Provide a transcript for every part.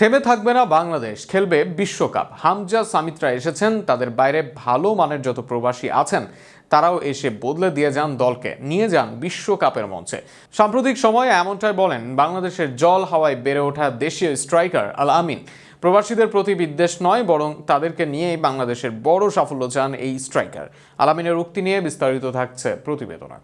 থেমে থাকবে না বাংলাদেশ, খেলবে বিশ্বকাপ। হামজা সামিত্রা এসেছেন, তাদের বাইরে ভালো মানের যত প্রবাসী আছেন, তারাও এসে বদলে দিয়ে যান দলকে, নিয়ে যান বিশ্বকাপের মঞ্চে। সাম্প্রতিক সময়ে এমনটাই বলেন বাংলাদেশের জল হাওয়ায় বেড়ে ওঠা দেশীয় স্ট্রাইকার আল আমিন। প্রবাসীদের প্রতি বিদ্বেষ নয়, বরং তাদেরকে নিয়েই বাংলাদেশের বড় সাফল্য চান এই স্ট্রাইকার। আলামিনের উক্তি নিয়ে বিস্তারিত থাকছে প্রতিবেদনা।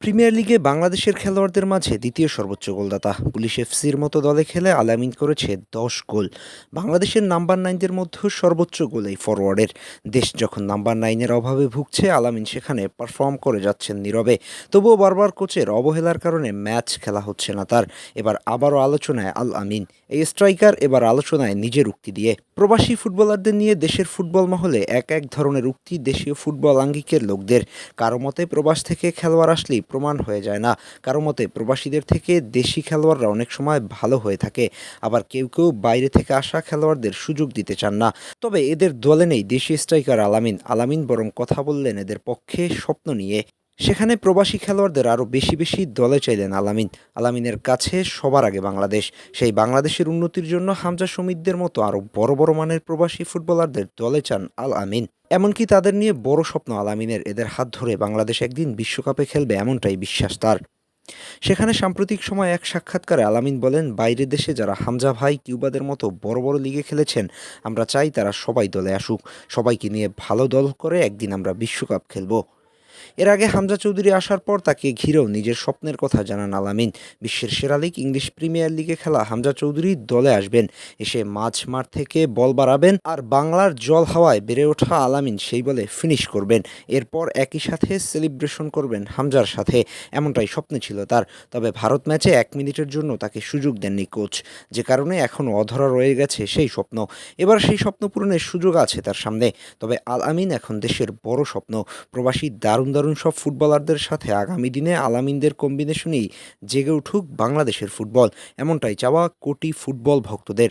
প্রিমিয়ার লিগে বাংলাদেশের খেলোয়াড়দের মাঝে দ্বিতীয় সর্বোচ্চ গোলদাতা। পুলিশ এফসির মতো দলে খেলে আলামিন করেছে দশ গোল। বাংলাদেশের নাম্বার নাইনদের মধ্যেও সর্বোচ্চ গোল এই ফরওয়ার্ডের দেশ যখন নাম্বার নাইনের অভাবে ভুগছে, আলামিন সেখানে পারফর্ম করে যাচ্ছেন নীরবে। তবুও বারবার কোচের অবহেলার কারণে ম্যাচ খেলা হচ্ছে না তার। এবার আবারও আলোচনায় আল আমিন। এই স্ট্রাইকার এবার আলোচনায় নিজের উক্তি দিয়ে। প্রবাসী ফুটবলারদের নিয়ে দেশের ফুটবল মহলে এক এক ধরনের উক্তি দেশীয় ফুটবল আঙ্গিকের লোকদের। কারও মতে প্রবাস থেকে খেলোয়াড় আসলেই প্রমাণ হয়ে যায় না। কারও মতে প্রবাসীদের থেকে দেশি খেলোয়াড়রা অনেক সময় ভালো হয়ে থাকে। আবার কেউ কেউ বাইরে থেকে আসা খেলোয়াড়দের সুযোগ দিতে চান না। তবে এদের দলে নেই দেশি স্ট্রাইকার আলামিন। আলামিন বরং কথা বললেন এদের পক্ষে স্বপ্ন নিয়ে। সেখানে প্রবাসী খেলোয়াড়দের আরও বেশি বেশি দলে চাইলেন আলামিন। আলামিনের কাছে সবার আগে বাংলাদেশ। সেই বাংলাদেশের উন্নতির জন্য হামজা সমিতদের মতো আরও বড় বড় মানের প্রবাসী ফুটবলারদের দলে চান আল আমিন এমনকি তাদের নিয়ে বড় স্বপ্ন আলামিনের। এদের হাত ধরে বাংলাদেশ একদিন বিশ্বকাপে খেলবে এমনটাই বিশ্বাস তার। সেখানে সাম্প্রতিক সময় এক সাক্ষাৎকারে আলামিন বলেন, বাইরের দেশে যারা হামজা ভাই কিউবাদের মতো বড় বড় লিগে খেলেছেন, আমরা চাই তারা সবাই দলে আসুক। সবাইকে নিয়ে ভালো দল করে একদিন আমরা বিশ্বকাপ খেলব। এর আগে হামজা চৌধুরী আসার পর তাকে ঘিরেও নিজের স্বপ্নের কথা জানান আলামিন। বিশ্বের সেরা লিগ ইংলিশ প্রিমিয়ার লিগে খেলা হামজা চৌধুরী দলে আসবেন। এসে মাঝ মাঠ থেকে বল বাড়াবেন আর বাংলার জল হাওয়ায় বেড়ে ওঠা আলামিন সেই বলে ফিনিশ করবেন। এরপর একই সাথে সেলিব্রেশন করবেন হামজার সাথে। এমনটাই স্বপ্ন ছিল তার। তবে ভারত ম্যাচে এক মিনিটের জন্য তাকে সুযোগ দেননি কোচ যে কারণে এখনও অধরা রয়ে গেছে সেই স্বপ্ন। এবার সেই স্বপ্ন পূরণের সুযোগ আছে তার সামনে। তবে আল আমিন এখন দেশের বড় স্বপ্ন। প্রবাসী দারুণ দারুণ সব ফুটবলারদের সাথে আগামী দিনে আলামিনদের কম্বিনেশনেই জেগে উঠুক বাংলাদেশের ফুটবল। এমনটাই চাওয়া কোটি ফুটবল ভক্তদের।